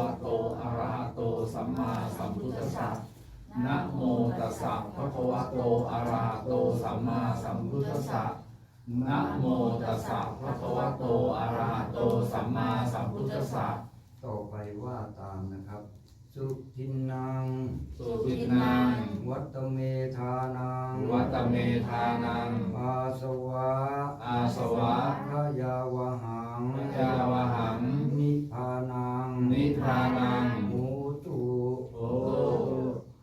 วะโตอะระหะโตสัมมาสัมพุทธัสสะนะโมตัสสะภะคะวะโตอะระหะโตสัมมาสัมพุทธัสสะนะโมตัสสะภะคะวะโตอะระหะโตสัมมาสัมพุทธัสสะต่อไปว่าตามนะครับ สุทินนัง สุตินัง วัตเมธานังวัตเมธานัง อาสวะอาสวะขยาวหังยาวหังนิพพา นังนิพพานังหมูตุโอ้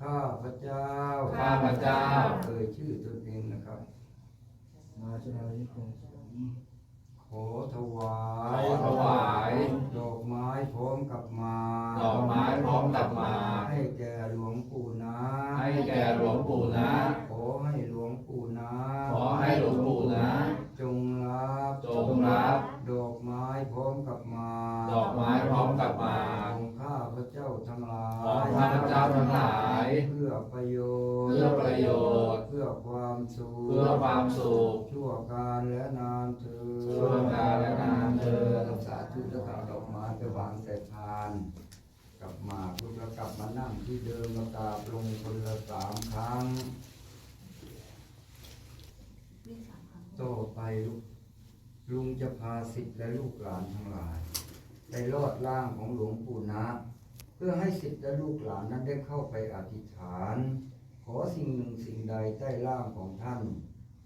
ข้าพระเจ้า ข้าพเจ้าเอ่ยชื่อตนเองนะครับ มาจนาริคงขอถวาขอยถวาย ดอกไม้พร้อมกับมา ดอกไม้พร้อมกับมา สุขเพื่อความสุขชั่วการและนานเธอญชั่วกาลและนานเทอญสาธุแล้วก็เอาดอกไม้ไปวางใส่พาน กลับมาพวกเรากลับมานั่งที่เดิมแล้วกราบลงคนละสามครั้งต่อไปลูกลุงจะพาสิทธิ์และลูกหลานทั้งหลายไปลอดล่างของหลวงปู่นะ เพื่อให้สิทธิ์และลูกหลานนั้นได้เข้าไปอธิษฐาน ขอสิ่งหนึ่งสิ่งใดใต้ล่างของท่าน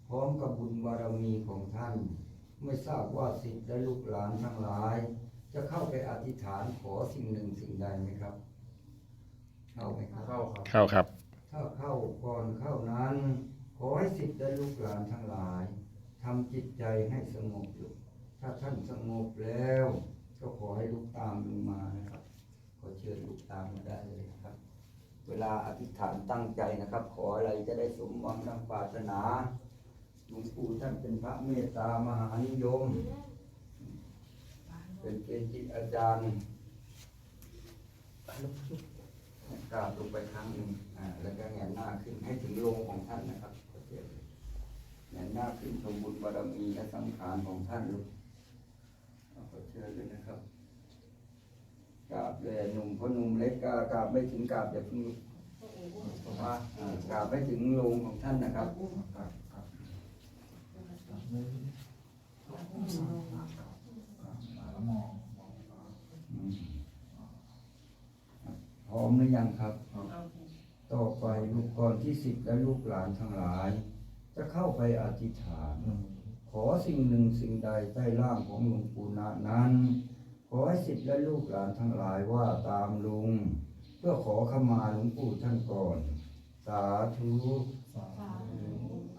พร้อมกับบุญบารมีของท่าน ไม่ทราบว่าสิทธิ์และลูกหลานทั้งหลาย จะเข้าไปอธิษฐานขอสิ่งหนึ่งสิ่งใดไหมครับ เข้าไหมครับเข้าครับเข้าครับ ถ้าเข้าก่อนเข้านั้น ขอให้สิทธิ์และลูกหลานทั้งหลายทำจิตใจให้สงบอยู่ถ้าท่านสงบแล้ว ก็ขอให้ลูกตามลงมานะครับ ขอเชิญลูกตามมาได้เลยนะครับ เวลาอธิษฐานตั้งใจนะครับ ขออะไรจะได้สมหวังดังปรารถนาหลวงปู่ท่านเป็นพระเมตตามหานิยม เป็นเกจิอาจารย์กราบลงไปครั้งหนึ่งอ่าแล้วก็แงนหน้าขึ้นให้ถึงโลงของท่านนะครับเคแงนหน้าขึ้นชมบุญบารมีและสังขารของท่านลูกเอาขอเชิญเลยนะครับ กราบเลยหนุ่มเพราะหนุ่มเล็กก็กราบไม่ถึงกราบอย่าเพิ่งลุกเพราว่าอ่ากราบไม่ถึงโลงของท่านนะครับครับครับอืมพร้อมหรือยังครับ ต่อไปลูกก่อนที่สิทธิและลูกหลานทั้งหลาย จะเข้าไปอธิษฐาน ขอสิ่งหนึ่งสิ่งใดใต้ร่างของหลวงปู่นานั้น อให้สิทธิ์และลูกหลานทั้งหลายว่าตามลุง เพื่อขอขมาหลวงปู่ท่านก่อน สาธุ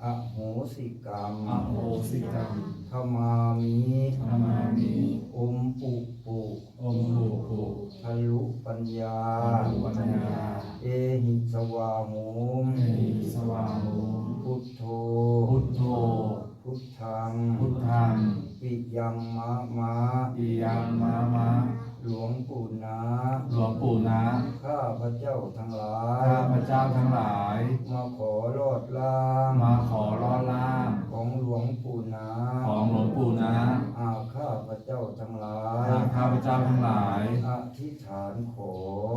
อโหสิกรรมอโหสิกรรมขมามิขมามิอมปุปุองค์ปู่ปู่ทะลุปัญญาปัญญา เอหิสวาโหมเอหิสวาโหพุทโธ พุทโธ พุทธัง พุทธัง ปิยังมะมะปิยังมามะหลวงปู่นาหลวงปู่นะข้าพระเจ้าทั้งหลาย ข้าพเจ้าทั้งหลาย มาขอรอดล่างมาขอรอดล่างของหลวงปู่นาของหลวงปู่นะอาข้าพระเจ้าทั้งหลายข้าข้าพเจ้าทั้งหลาย อธิษฐานขอ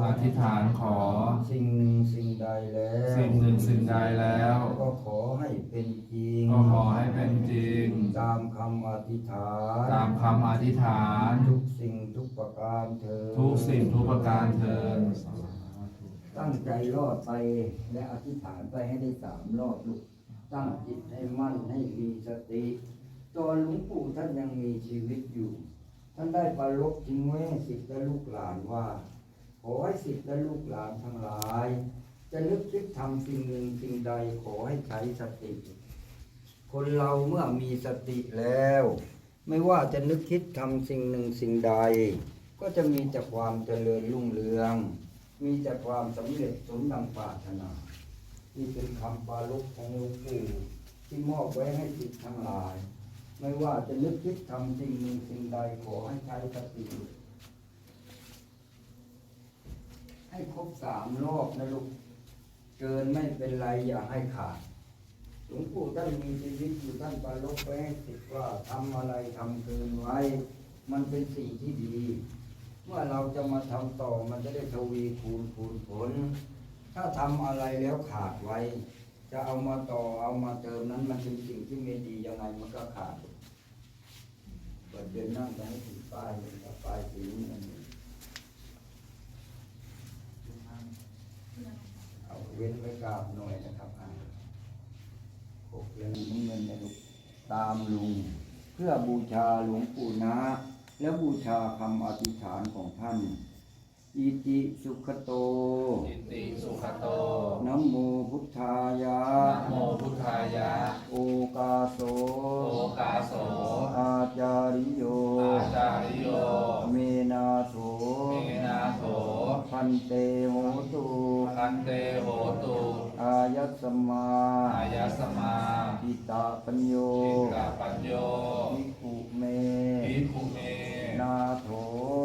อธิษฐานขอ สิ่งหนึ่งสิ่งใดแล้ว สิ่งหนึ่งสิ่งใดแล้ว ก็ขอ ตามคำอธิษฐาน ตามคำอธิษฐาน ทุกสิ่งทุกประการเธอญทุกสิ่งทุกประการเทินตั้งใจรอดไปและอธิษฐานไปให้ได้สามรอบลูกตั้งจิตให้มั่นให้มีสติ ตอนหลวงปู่ท่านยังมีชีวิตอยู่ ท่านได้ปรารบทิ้งไว้ให้สิทธิ์และลูกหลานว่า ขอให้สิทธิ์และลูกหลานทั้งหลาย จะนึกคิดทำสิ่งหนึ่งสิ่งใดขอให้ใช้สติ คนเราเมื่อมีสติแล้ว ไม่ว่าจะนึกคิดทำสิ่งหนึ่งสิ่งใด ก็จะมีแต่ความเจริญรุ่งเรือง มีแต่ความสำเร็จสมดังปรารถนานี่เป็นคำปรารภของหลวงปู่ที่มอบไว้ให้สิทธิ์ทั้งหลาย ไม่ว่าจะนึกคิดทำสิ่งหนึ่งสิ่งใดขอให้ใช้สติให้ครบสามรอบนะลูกเกินไม่เป็นไรอย่าให้ขาด หลวงปู่ท่านมีชีวิตอยู่ท่านปรารภไว้ให้สิทธิ์ว่าทำอะไรทำเกินไว้ มันเป็นสิ่งที่ดี เมื่อเราจะมาทำต่อมันจะได้ทวีคูณคูณผล ถ้าทำอะไรแล้วขาดไว้ จะเอามาต่อเอามาเติมนั้นมันเป็นสิ่งที่ไม่ดียังไงมันก็ขาดเปิดเดินนั่งไปให้ถึงป้ายเลยครับป้ายสีน้ำเงินเอาเว้นไว้กราบหน่อยนะครับ อ่าหกเรื่องน้ำเงินในลูกตามลุง เพื่อบูชาหลวงปู่นะและบูชาคำอธิษฐานของท่าน อิติสุขโต อิติสุขโตนะโมพุทธายะ นะโมพุทธายะ โอกาโส โอกาโส อาจาริโย อาจาริโย เมนาโถเมนาโถพันเตโหตุคันเตโหตุอายัสมาอายาสมาอิตาปัญโยอิกาปัญโยวิคุเมภิกขุเม นาโถ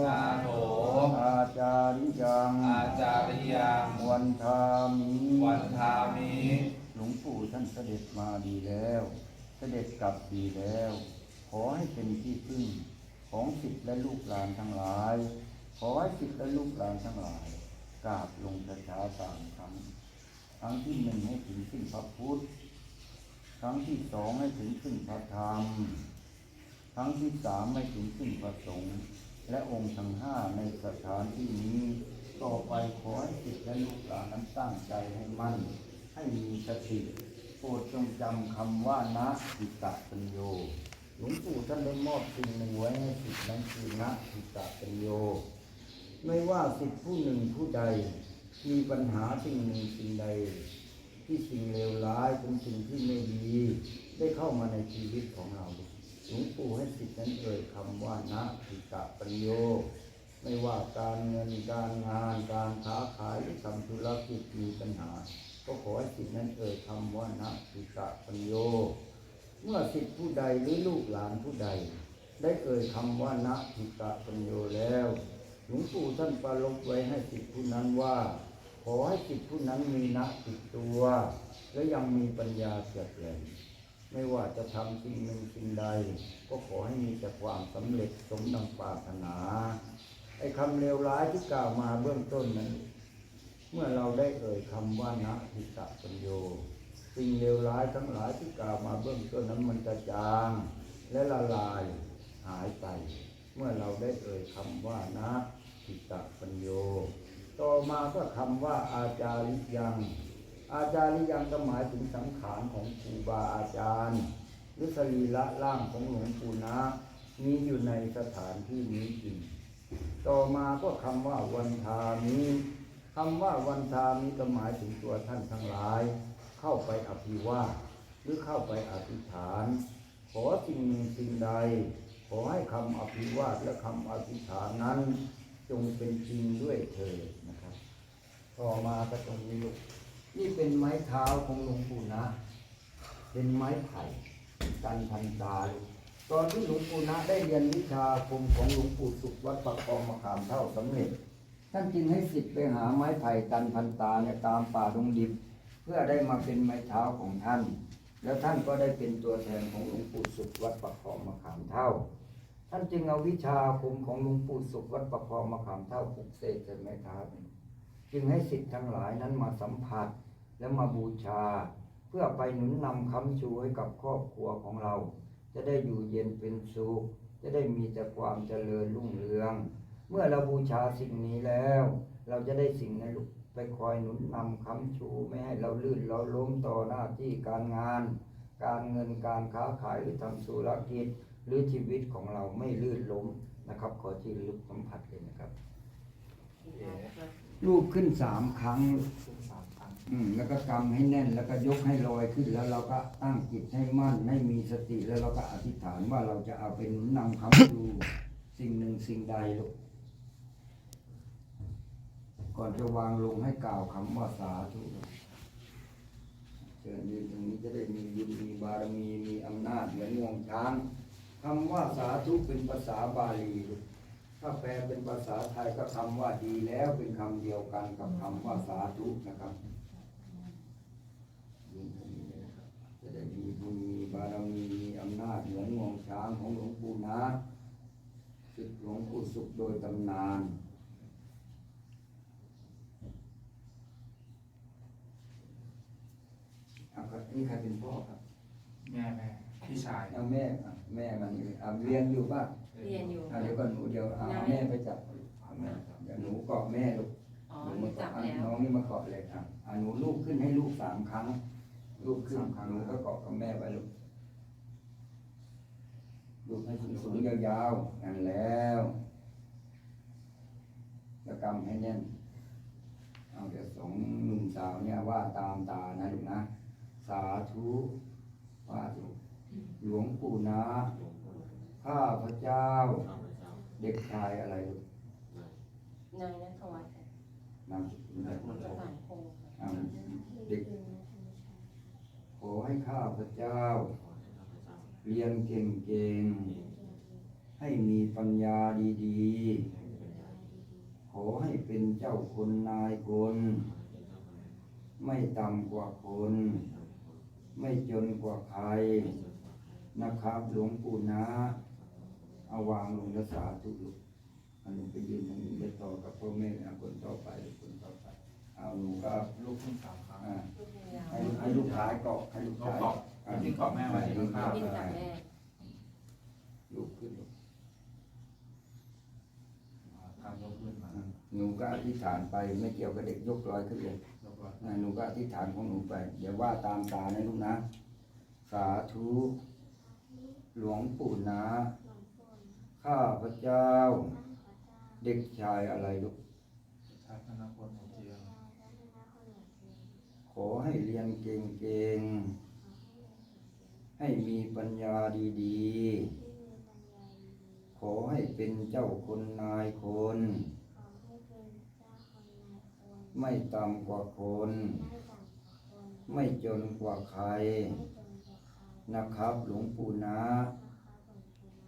นาโถอาจาริยังอาจาริยังวันทามิวันทามิหลวงปู่ท่านเสด็จมาดีแล้ว เสด็จกลับดีแล้ว ขอให้เป็นที่พึ่งของสิทธิและลูกหลานทั้งหลาย ขอให้สิทธิและลูกหลานทั้งหลายกราบลงช้าๆสามครั้งค รั้งที่หนึ่งให้ถึงขึ้นพระพุทธ ครั้งที่สองให้ถึงขึ้นพระธรรม ครั้งที่สามให้ถึงขึ้นพระสงฆ์ และองค์ทั้งห้าในสถานที่นี้ ต่อไปขอให้สิทธิและลูกหลานนั้นตั้งใจให้มั่น ให้มีสติโปรดจงจำคำว่านะทิตะปัญโยหลวงปู่ท่านได้มอบสิ่งหนึ่งไว้ให้สิทธินั้นคือนะทิตะปัญโย ไม่ว่าสิทธิผู้หนึ่งผู้ใด มีปัญหาสิ่งหนึ่งสิ่งใด ที่สิ่งเลวร้ายเป็นสิ่งที่ไม่ดี ได้เข้ามาในชีวิตของเราหลวงปู่ให้สิทธินั้นเอ่ยคำว่านะทิตะปัญโยไม่ว่าการเงินการงานการค้าขายหรือทำธุรกิจมีปัญหา ก็ขอให้สิทธินั้นเอ่ยคำว่านะทิตะปัญโยเมื่อสิทธิผู้ใดหรือลูกหลานผู้ใด ได้เอ่ยคำว่านะทิตะปัญโยแล้วหลวงปู่ท่านประลบไว้ให้สิทธิผู้นั้นว่า ขอให้สิทธิผู้นั้นมีนะติดตัว และยังมีปัญญาเฉลียวแหลมไม่ว่าจะทำสิ่งหนึ่งสิ่งใด ก็ขอให้มีแต่ความสำเร็จสมดังปรารถนา ไอ้คำเลวร้ายที่กล่าวมาเบื้องต้นนั้น เมื่อเราได้เอ่ยคำว่านะทิตะปัญโย สิ่งเลวร้ายทั้งหลายที่กล่าวมาเบื้องต้นนั้นมันจะจางและละลายหายไป เมื่อเราได้เอ่ยคำว่านะทิตะปัญโย ต่อมาก็คำว่าอาจาริยัง อาจาริยังก็หมายถึงสังขารของครูบาอาจารย์หรือสรีระร่างของหลวงปู่นะมีอยู่ในสถานที่นี้จริง ต่อมาก็คำว่าวันทามิคำว่าวันทามิก็หมายถึงตัวท่านทั้งหลาย เข้าไปอภิวาหรือเข้าไปอธิษฐาน ขอสิ่งหนึ่งสิ่งใด ขอให้คำอภิวาทและคำอธิษฐานนั้น จงเป็นจริงด้วยเถิด ต่อมาก็ตรงนี้ลูก นี่เป็นไม้เท้าของหลวงปู่นะ เป็นไม้ไผ่กันพันตาลูกตอนที่หลวงปู่นะได้เรียนวิชาคมของหลวงปู่สุขวัดประคองมะขามเท่าสำเร็จ ท่านจึงให้สิทธิ์ไปหาไม้ไผ่กันพันตาเนี่ยตามป่าดงดิบ เพื่อได้มาเป็นไม้เท้าของท่าน แล้วท่านก็ได้เป็นตัวแทนของหลวงปู่สุขวัดประคองมะขามเท่า ท่านจึงเอาวิชาคมของหลวงปู่สุขวัดประคองมะขามเท่าปลุกเสกใส่ไม้เท้าเนี่ย จึงให้สิทธิ์ทั้งหลายนั้นมาสัมผัสและมาบูชา เพื่อไปหนุนนำคำชูให้กับครอบครัวของเรา จะได้อยู่เย็นเป็นสุข จะได้มีแต่ความเจริญรุ่งเรือง เมื่อเราบูชาสิ่งนี้แล้ว เราจะได้สิ่งนั้นลุกไปคอยหนุนนำคำชูไม่ให้เราลื่นเราล้มต่อหน้าที่การงาน การเงินการค้าขายหรือทำธุรกิจ หรือชีวิตของเราไม่ลื่นล้มนะครับ ขอที่ลึกสัมผัสเลยนะครับ รูปขึ้นสามครั้ง อืม แล้วก็กำให้แน่น แล้วก็ยกให้ลอยขึ้น แล้วเราก็ตั้งจิตให้มั่น ให้มีสติ แล้วเราก็อธิษฐานว่าเราจะเอาเป็นนำคำดู สิ่งหนึ่งสิ่งใดลูก ก่อนจะวางลงให้กล่าวคำว่าสาธุเชิญยืนตรงนี้จะได้มีบุญมีบารมี มีอำนาจเหมือนงวงช้างคำว่าสาธุเป็นภาษาบาลีลูก ถ้าแปลเป็นภาษาไทยก็คำว่าดีแล้วเป็นคำเดียวกันกับคำว่าสาธุนะครับยืนตรงนี้เลยนะครับ จะได้มีบุญมีบารมีมีอำนาจเหมือนงวงช้างของหลวงปู่นะสิทธิหลวงปู่สุขโดยตำนานเอาครับนี่ใครเป็นพ่อครับ แม่แม่พี่ชายเอาแม่อะแม่มันนี่อะเรียนอยู่ป่ะ เรียนอยู่อะเดี๋ยวก่อนหนูเดี๋ยวเอาแม่ไปจับเอาแม่จับเดี๋ยวหนูเกาะแม่ลูกอ๋อหนูมาจัเกาะบอะแล้วน้องนี่มาเกาะเลยอะอะหนูลูกขึ้นให้ลูกสามครั้ง ลูกขึ้นหนูก็เกาะกับแม่ไปลูกลูกให้สูงๆยาวๆนั่นแล้วแล้วกำให้แน่นเอาเดี๋ยวสองหนุ่มสาวเนี่ยว่าตามตานะลูกนะ สาธุว่าลูกหลวงปู่นะ ข้าพระเจ้าเด็กชายอะไรลูกนายนัทวัฒน์นามสกุลอะไรภาษาคงค่ะอ่าเด็ก ขอให้ข้าพระเจ้าเรียนเก่งๆให้มีปัญญาดีๆขอให้เป็นเจ้าคนนายคนไม่ต่ำกว่าคน ไม่จนกว่าใคร นะครับหลวงปู่นะ เอาวางลงรักษาทุกลูกอันหนูไปยืนตรงนี้ไปต่อกับพ่อแม่นะคนต่อไปคนต่อไปเอาหนูก็ลูกขึ้นสามครั้งอ่าลูกยาวให้ให้ลูกชายเกาะให้ลูกชายเกาะที่เกาะแม่ไว้ที่ข้างบินกับแม่ลูกขึ้นลูกทางยกขึ้นมาอ่าหนูก็อธิษฐานไปไม่เกี่ยวกับเด็กยกลอยขึ้นเลยแล้วก็อ่าหนูก็อธิษฐานของหนูไปเดี๋ยวว่าตามตานะลูกนะ สาธุหลวงปู่นะ ข้าพระเจ้า เด็กชายอะไรลูกชาตินพลหัวเจียงขอให้เรียนเก่งๆ ให้มีปัญญาดีๆ ขอให้เป็นเจ้าคนนายคน ไม่ต่ำกว่าคน ไม่จนกว่าใคร นะครับหลวงปู่นะ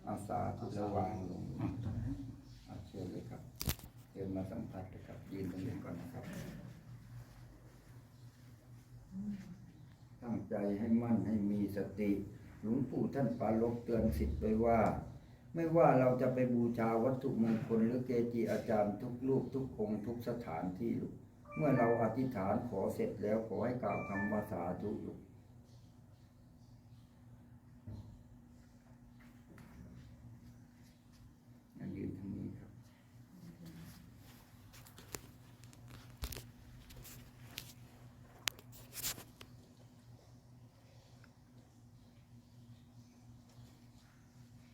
อาสาทุกระวางลงอาเชิญเลยครับเชิญมาสัมผัสเลยครับยืนตรงนี้ก่อนนะครับ ตั้งใจให้มั่นให้มีสติหลวงปู่ท่านปรารลบเตือนสิทธิ์ไว้ว่า ไม่ว่าเราจะไปบูชาวัตถุมงคลหรือเกจิอาจารย์ทุกรูปทุกองค์ทุกสถานที่ลูกเมื่อเราอธิษฐานขอเสร็จแล้วขอให้กล่าวคำว่าสาธุลูกยืนทางนี้ครับ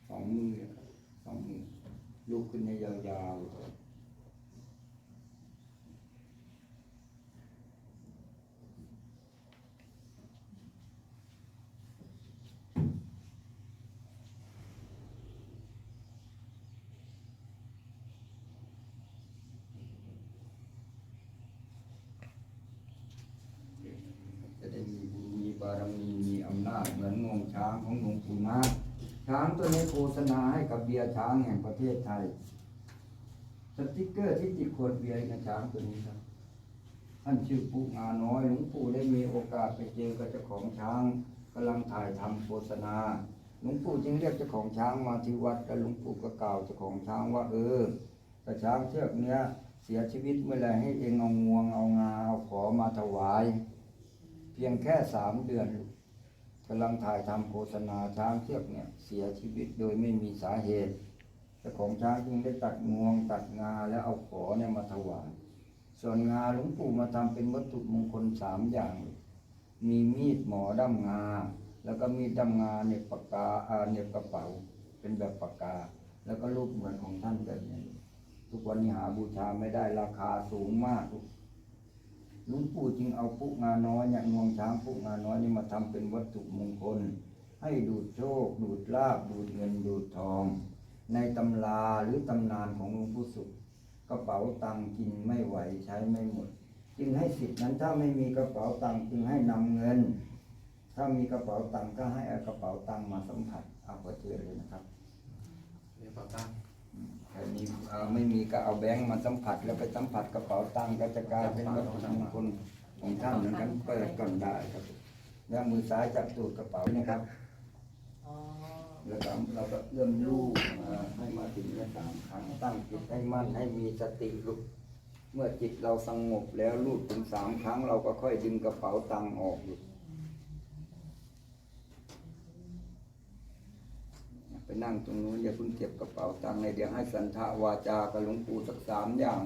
สองมือครับสองมือลูกขึ้นให้ยาวๆเลยจะได้มีบุญมีบารมีมีอำนาจเหมือนงวง ช้างของหลวงปู่นาช้างตัวนี้โฆษณาให้กับเบียร์ช้างแห่งประเทศไทย สติกเกอร์ที่ติดขวดเบียร์กับช้างตัวนี้ครับ ท่านชื่อปู่งาน้อยหลวงปู่ได้มีโอกาสไปเจอกับเจ้าของช้างกำลังถ่ายทำโฆษณาหลวงปู่จึงเรียกเจ้าของช้างมาที่วัดแล้วหลวงปู่ก็กล่าวเจ้าของช้างว่า เออแต่ช้างเชือกเนี้ยเสียชีวิตเมื่อไรให้เองเอางวงเอางาเอาขอมาถวาย เพียงแค่สามเดือนำลังถ่ายทำโฆษณาช้างเชือกเนี่ยเสียชีวิตโดยไม่มีสาเหตุเจ้าของช้างจึงได้ตัดงวงตัดงาแล้วเอาขอเนี่ยมาถวายส่วนงาหลวงปู่มาทำเป็นวัตถุมงคลสามอย่าง มีมีดหมอด้ามงา แล้วก็มีดด้ามงาเหน็บปากกาอาเหน็บกระเป๋า เป็นแบบปากกา แล้วก็รูปเหมือนของท่านแบบนี้ทุกวันนี้หาบูชาไม่ได้ราคาสูงมาก หลวงปู่จึงเอาปุกงาน้อยเนี่ยงวงช้างปุกงาน้อยนี่มาทำเป็นวัตถุมงคล ให้ดูดโชค ดูดลาบดูดเงินดูดทอง ในตำราหรือตำนานของหลวงปู่สุข กระเป๋าตังกินไม่ไหวใช้ไม่หมด จึงให้สิทธิ์นั้นถ้าไม่มีกระเป๋าตังจึงให้นำเงิน ถ้ามีกระเป๋าตังก็ให้อากระเป๋าตังมาสัมผัสเอาไปเจอเลยนะครับ เรียกต่อตั้ง ใครมีเอาไม่มีก็เอาแบงค์มาสัมผัสแล้วไปสัมผัสกระเป๋าตังค์ก็จะกลายเป็นวัตถุมงคลของท่านเหมือนกันเปิดก่อนได้ครับแล้วมือซ้ายจับตูดกระเป๋านะครับอ๋อแล้วก็เราก็เอื้อมลูกอ่าให้มาถึงละสามครั้งตั้งจิตให้มั่นให้มีสติลูกเมื่อจิตเราสงบแล้วลูดถึงสามครั้งเราก็ค่อยดึงกระเป๋าตังค์ออกลูกไป นั่งตรงนู้นอย่าเพิ่งเก็บกระเป๋าตังค์เลยเดี๋ยวให้สันทาวาจากับหลวงปู่สักสามอย่าง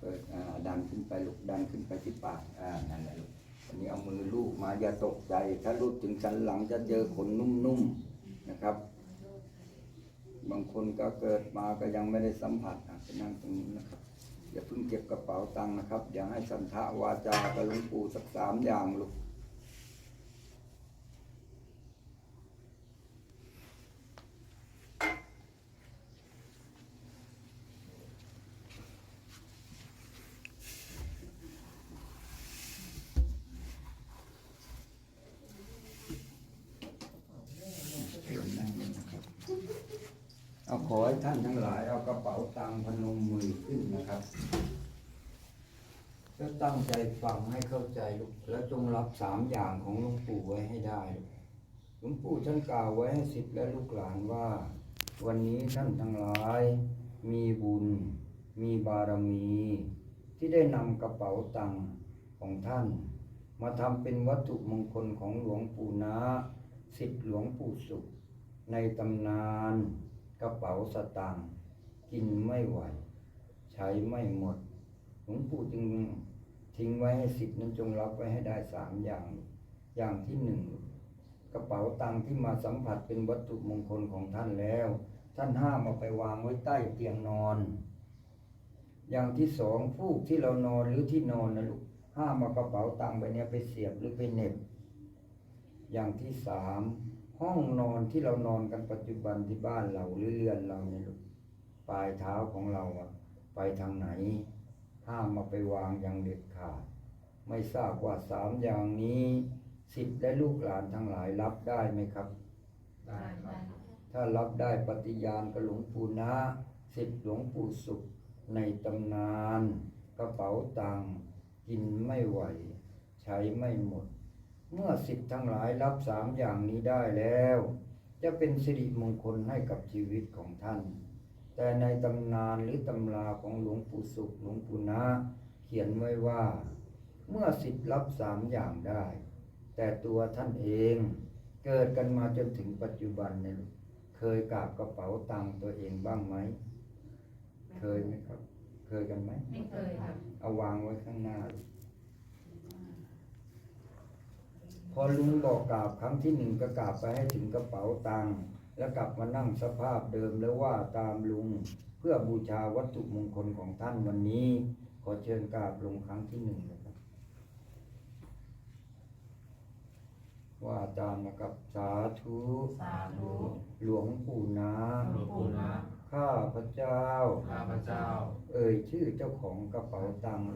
เปิดอ่าดันขึ้นไปลูกดันขึ้นไปที่ปากอ่านั่นแหละลูกอันนี้เอามือลูบมาอย่าตกใจ ถ้าลูบถึงสันหลังจะเจอขนนุ่มๆนะครับ บางคนก็เกิดมาก็ยังไม่ได้สัมผัสอะไปนั่งตรงนี้นะครับ อย่าเพิ่งเก็บกระเป๋าตังค์นะครับ อย่าให้สันทะวาจากับหลวงปู่สักสามอย่างลูก เอาขอให้ท่านทั้งหลายเอากระเป๋าตังพนมมือขึ้นนะครับแล้วตั้งใจฟังให้เข้าใจลูกแล้วจงรับสามอย่างของหลวงปู่ไว้ให้ได้หลวงปู่ท่านกล่าวไว้ให้สิทธิ์และลูกหลานว่า วันนี้ท่านทั้งหลาย มีบุญ มีบารมี ที่ได้นำกระเป๋าตังของท่าน มาทำเป็นวัตถุมงคลของหลวงปู่นะสิทธิหลวงปู่สุข ในตำนาน กระเป๋าสตางค์กินไม่ไหว ใช้ไม่หมดหลวงปู่จึงทิ้งไว้ให้สิทธิ์นั้นจงรับไว้ให้ได้สามอย่าง อย่างที่หนึ่งกระเป๋าตังค์ที่มาสัมผัสเป็นวัตถุมงคลของท่านแล้ว ท่านห้ามเอาไปวางไว้ใต้เตียงนอน อย่างที่สองฟูกที่เรานอนหรือที่นอนนะลูกห้ามเอากระเป๋าตังค์ไปเนี้ยไปเสียบหรือไปเน็บอย่างที่สาม ห้องนอนที่เรานอนกันปัจจุบันที่บ้านเราหรือเรือนเราเนี่ยลูกปลายเท้าของเราอะไปทางไหน ห้ามมาไปวางอย่างเด็ดขาด ไม่ทราบว่าสามอย่างนี้สิทธิ์และลูกหลานทั้งหลายรับได้ไหมครับ ได้ครับ ถ้ารับได้ปฏิญาณกับหลวงปู่นะสิทธิ์หลวงปู่สุขในตำนาน กระเป๋าตังค์กินไม่ไหว ใช้ไม่หมด เมื่อสิทธิ์ทั้งหลายรับสามอย่างนี้ได้แล้ว จะเป็นสิริมงคลให้กับชีวิตของท่าน แต่ในตำนานหรือตำราของหลวงปู่สุขหลวงปู่นะเขียนไว้ว่า เมื่อสิทธิ์รับสามอย่างได้ แต่ตัวท่านเองเกิดกันมาจนถึงปัจจุบันเนี่ยลูกเคยกราบกระเป๋าตังค์ตัวเองบ้างไหม เคยไหมครับ เคยกันไหมไม่เคยค่ะเอาวางไว้ข้างหน้าลูก พอลุงบอกกราบครั้งที่หนึ่งก็กราบไปให้ถึงกระเป๋าตังค์แล้วกลับมานั่งสภาพเดิมแล้วว่าตามลุงเพื่อบูชาวัตถุมงคลของท่านวันนี้ ขอเชิญกราบลงครั้งที่หนึ่งนะครับ ว่าตามนะครับสาธุสาธุหลวงปู่นาหลวงปู่นะข้าพระเจ้า ข้าพเจ้า เอ่ยชื่อเจ้าของกระเป๋าตังค์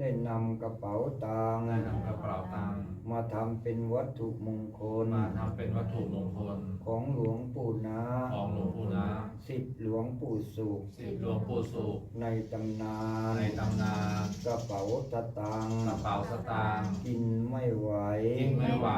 ได้นำกระเป๋าตังค์ได้นำกระเป๋าตังค์มาทำเป็นวัตถุมงคล มาทำเป็นวัตถุมงคล ของหลวงปู่นาของหลวงปู่นะสิทธิหลวงปู่สุขสิทธิหลวงปู่สุขในตำนานในตำนานกระเป๋าสตางค์กระเป๋าสตางค์กินไม่ไหวกินไม่ไหว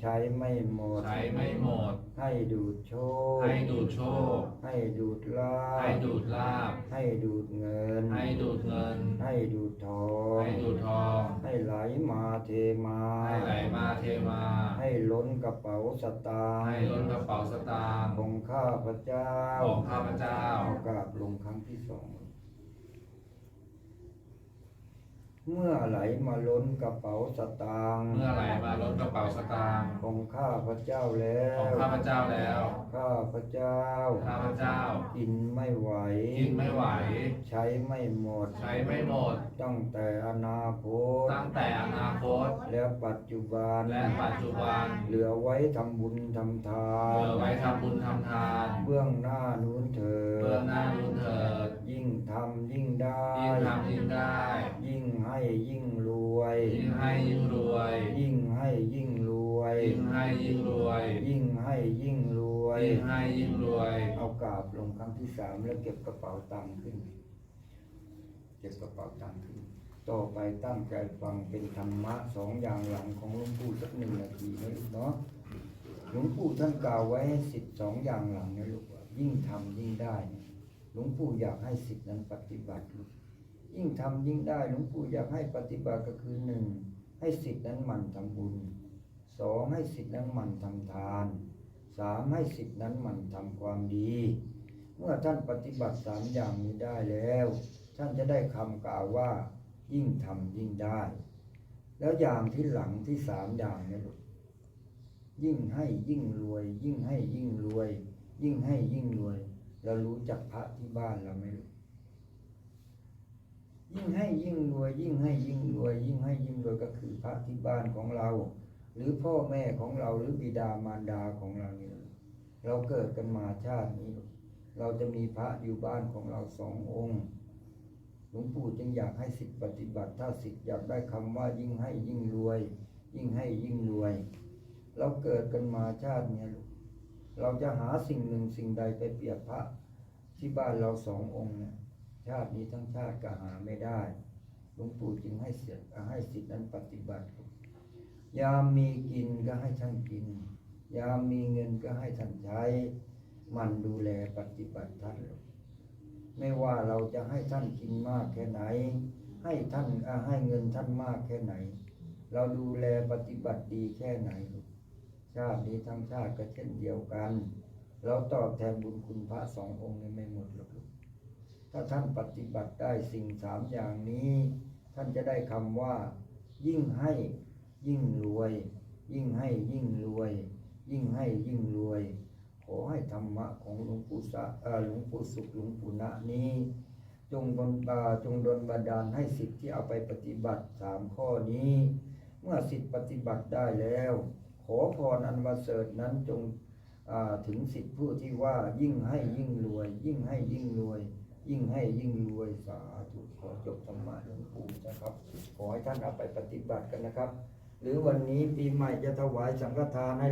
ใช้ไม่หมดใช้ไม่หมด ให้ดูดโชค ให้ดูดโชค ให้ดูดลาให้ภดูดลาบ ให้ดูดเงิน ให้ดูดเงิน ให้ดูดทองให้ดูดทอง ให้ไหลมาเทมา ให้ไหลมาเทมา ให้ล้นกระเป๋าสตางค์ให้ล้นกระเป๋าสตางค์ของข้าพระเจ้าของข้าพเจ้าเอากราบลงครั้งที่สอง เมื่อไหลมาล้นกระเป๋าสตางค์เมื่อไหลมาล้นกระเป๋าสตางค์ของข้าพระเจ้าแล้วของข้าพเจ้าแล้ว ข้าพระเจ้า ข้าพเจ้า กินไม่ไหว กินไม่ไหว ใช้ไม่หมด ใช้ไม่หมด ตั้งแต่อนาคต ตั้งแต่อนาคต และปัจจุบัน และปัจจุบัน เหลือไว้ทำบุญทำทาเหนลือไว้ทำบุญทำทาน เบื้องหน้านู้นเถิเพื่อดหน้าบุญเถิด ยิ่งทำยิ่งได้ ยิ่งทำยิ่งได้ ยิ่งให้ยิ่งรวย ยิ่งให้ยิ่งรวย ยิ่งให้ยิ่งรวย ยิ่งให้ยิ่งรวย ยิ่งให้ยิ่งรวยยยิ่งให้ยิ่งรวย เอากราบลงครั้งที่สามแล้วเก็บกระเป๋าตังค์ขึ้น เก็บกระเป๋าตังค์ขึ้น ต่อไปตั้งใจฟังเป็นธรรมะสองอย่างหลังของหลวงปู่สักหนึ่งนาทีนะลูกเนาะ หลวงปู่ท่านกล่าวไว้ให้สิทธิ์สองอย่างหลังนะลูกว่ายิ่งทำยิ่งได้ หลวงปู่อยากให้สิทธิ์นั้นปฏิบัติลูก ยิ่งทำยิ่งได้หลวงปู่อยากให้ปฏิบัติก็คือหนึ่งให้สิทธิ์นั้นหมั่นทำบุญสองให้สิทธิ์นั้นหมั่นทำทานสามให้สิทธิ์นั้นหมั่นทำความดี เมื่อท่านปฏิบัติสามอย่างนี้ได้แล้ว ท่านจะได้คำกล่าวว่า ยิ่งทำยิ่งได้ แล้วอย่างที่หลังที่สามอย่างนี่ยลูกยิ่งให้ยิ่งรวย ยิ่งให้ยิ่งรวย ยิ่งให้ยิ่งรวย เรารู้จักพระที่บ้านเราไหมลูก ยิ่งให้ยิ่งรวยยิ่งให้ยิ่งรวยยิ่งให้ยิ่งรวยก็คือพระที่บ้านของเรา หรือพ่อแม่ของเราหรือบิดามารดาของเราเนี่ลูกเราเกิดกันมาชาตินี้ เราจะมีพระอยู่บ้านของเราสององค์หลวงปู่จึงอยากให้สิทธิปฏิบัติถ้าสิทธิอยากได้คำว่ายิ่งให้ยิ่งรวย ยิ่งให้ยิ่งรวย เราเกิดกันมาชาติเนี้ยลูกเราจะหาสิ่งหนึ่งสิ่งใดไปเปรียบพระที่บ้านเราสององค์เนี่ย ชาตินี้ทั้งชาติก็หาไม่ได้หลวงปู่จึงให้เสียให้สิทธินั้นปฏิบัติ ยามมีกินก็ให้ท่านกิน ยามมีเงินก็ให้ท่านใช้ มันดูแลปฏิบัติท่าน ไม่ว่าเราจะให้ท่านกินมากแค่ไหน ให้ท่านให้เงินท่านมากแค่ไหน เราดูแลปฏิบัติดีแค่ไหน ชาตินี้ทั้งชาติก็เช่นเดียวกัน เราตอบแทนบุญคุณพระสององค์นี้ไม่หมดหรอก ถ้าท่านปฏิบัติได้สิ่งสามอย่างนี้ ท่านจะได้คำว่า ยิ่งให้ยิ่งรวย ยิ่งให้ยิ่งรวย ยิ่งให้ยิ่งรวย ขอให้ธรรมะของหลวงปู่สะหลวงปู่สุขหลวงปู่ณะนี้จงบนบาจงดลบันดาลให้สิทธิ์ที่เอาไปปฏิบัติสามข้อนี้ เมื่อสิทธิ์ปฏิบัติได้แล้ว ขอพรอันประเสริฐนั้นจงถึงสิทธิผู้ที่ว่ายิ่งให้ยิ่งรวย ยิ่งให้ยิ่งรวย ยิ่งให้ยิ่งรวยสาธุขอจบธรรมะหลวงปู่นะครับ ขอให้ท่านเอาไปปฏิบัติกันนะครับ หรือวันนี้ปีใหม่จะถวายสังฆทานให้